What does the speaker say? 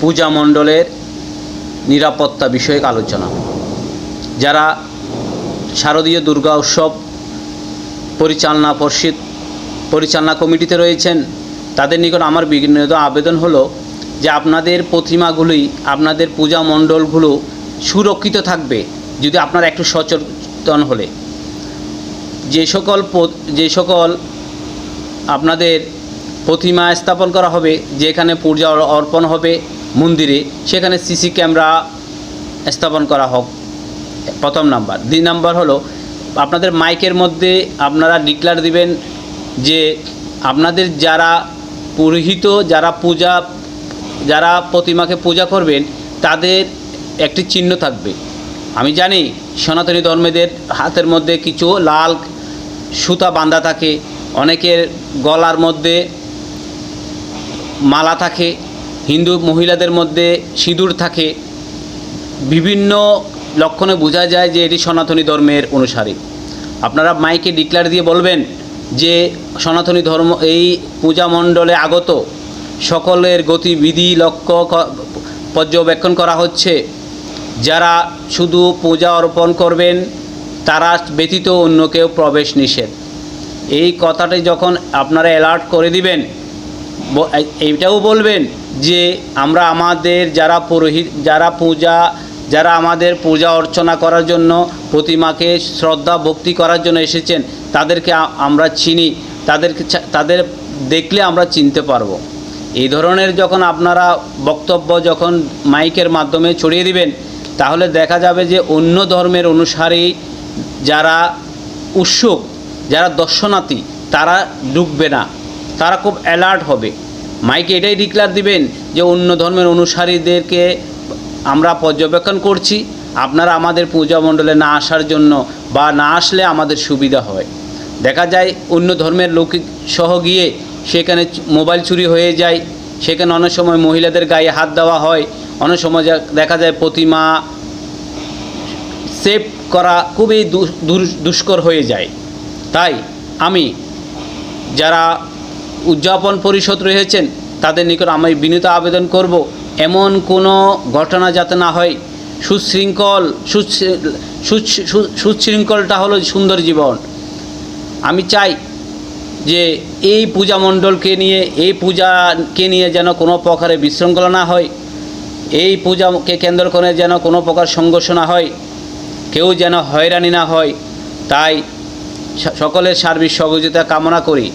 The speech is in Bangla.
পূজা মণ্ডলের নিরাপত্তা বিষয়ক আলোচনা। যারা শারদীয় দুর্গা উৎসব পরিচালনা পরিষদ, পরিচালনা কমিটিতে রয়েছেন, তাদের নিকট আমার বিঘ্নিত আবেদন হলো যে আপনাদের প্রতিমাগুলি, আপনাদের পূজা মণ্ডলগুলো সুরক্ষিত থাকবে, যদি আপনারা একটু সচেতন হলে। যে সকল যে সকল আপনাদের প্রতিমা স্থাপন করা হবে, যেখানে পূজা অর্পণ হবে মন্দিরে, সেখানে সিসি ক্যামেরা স্থাপন করা হোক। প্রথম নাম্বার। দুই নাম্বার হলো, আপনাদের মাইকের মধ্যে আপনারা ডিক্লার দিবেন যে আপনাদের যারা পুরোহিত, যারা পূজা, যারা প্রতিমাকে পূজা করবেন, তাদের একটি চিহ্ন থাকবে। আমি জানি সনাতনী ধর্মেদের হাতের মধ্যে কিছু লাল সুতা বাঁধা থাকে, অনেকের গলার মধ্যে মালা থাকে হিন্দু মহিলাদের মধ্যে সিঁদুর থাকে। বিভিন্ন লক্ষণে বোঝা যায় যে এটি সনাতনী ধর্মের অনুসারী। আপনারা মাইকে ডিক্লার দিয়ে বলবেন যে সনাতনী ধর্ম এই পূজা মণ্ডলে আগত সকলের গতিবিধি লক্ষ্য পর্যবেক্ষণ করা হচ্ছে। যারা শুধু পূজা অর্পণ করবেন, তারা ব্যতীত অন্য কেউ প্রবেশ নিষেধ। এই কথাটি যখন আপনারা অ্যালার্ট করে দিবেন এইটাও বলবেন যে আমরা আমাদের যারা পুরোহিত, যারা পূজা, যারা আমাদের পূজা অর্চনা করার জন্য, প্রতিমাকে শ্রদ্ধা, ভক্তি করার জন্য এসেছেন, তাদেরকে আমরা চিনি, তাদেরকে তাদের দেখলে আমরা চিনতে পারব। এই ধরনের যখন আপনারা বক্তব্য যখন মাইকের মাধ্যমে ছড়িয়ে দিবেন, তাহলে দেখা যাবে যে অন্য ধর্মের অনুসারী যারা উৎসুক, যারা দর্শনার্থী, তারা ঢুকবে না। তারা খুব অ্যালার্ট হবে। মাইকে এটাই ডিক্লার দিবেন যে অন্য ধর্মের অনুসারীদেরকে আমরা পর্যবেক্ষণ করছি, আপনারা আমাদের পূজা মণ্ডলে না আসার জন্য বা না আসলে আমাদের সুবিধা হয়। দেখা যায় অন্য ধর্মের লোক সহ গিয়ে সেখানে মোবাইল চুরি হয়ে যায়, সেখানে অনেক সময় মহিলাদের গায়ে হাত দেওয়া হয়, অনেক সময় দেখা যায় প্রতিমা সেভ করা খুবই দুষ্কর হয়ে যায়। তাই আমি যারা উদযাপন পরিষদ রয়েছেন, তাদের নিকট আমি বিনীত আবেদন করব, এমন কোনো ঘটনা যাতে না হয়। সুশৃঙ্খল সুশৃঙ্খলটা হলো সুন্দর জীবন। আমি চাই যে এই পূজা মণ্ডলকে নিয়ে, এই পূজাকে নিয়ে যেন কোনো প্রকারে বিশৃঙ্খলা না হয়, এই পূজাকে কেন্দ্র করে যেন কোনো প্রকার সংঘর্ষ না হয়, কেউ যেন হয়রানি না হয়। তাই সকলের সার্বিক সহযোগিতা কামনা করি।